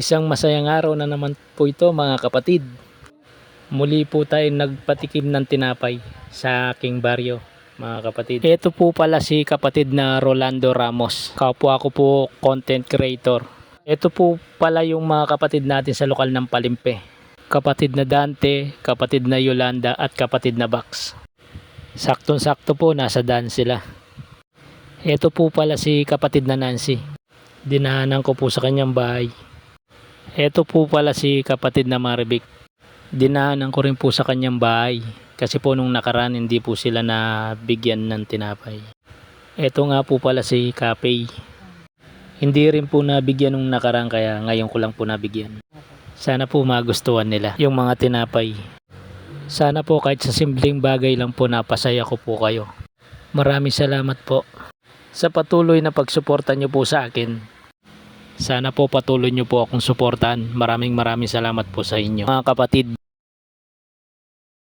Isang masayang araw na naman po ito mga kapatid. Muli po tayo nagpatikim ng tinapay sa aking baryo mga kapatid. Ito po pala si kapatid na Rolando Ramos. Kapwa ko po content creator. Ito po pala yung mga kapatid natin sa lokal ng Palimpe. Kapatid na Dante, kapatid na Yolanda at kapatid na Bax. Saktong-sakto po nasa Dan sila. Ito po pala si kapatid na Nancy. Dinahanan ko po sa kanyang bahay. Ito po pala si kapatid na Maribik. Dinahanan ko rin po sa kanyang bahay. Kasi po nung nakaraan hindi po sila nabigyan ng tinapay. Ito nga po pala si Kapay. Hindi rin po nabigyan nung nakaraan kaya ngayon ko lang po nabigyan. Sana po magustuhan nila yung mga tinapay. Sana po kahit sa simpleng bagay lang po napasaya ko po kayo. Maraming salamat po sa patuloy na pagsuporta nyo po sa akin. Sana po patuloy nyo po akong suportahan. Maraming maraming salamat po sa inyo. Mga kapatid,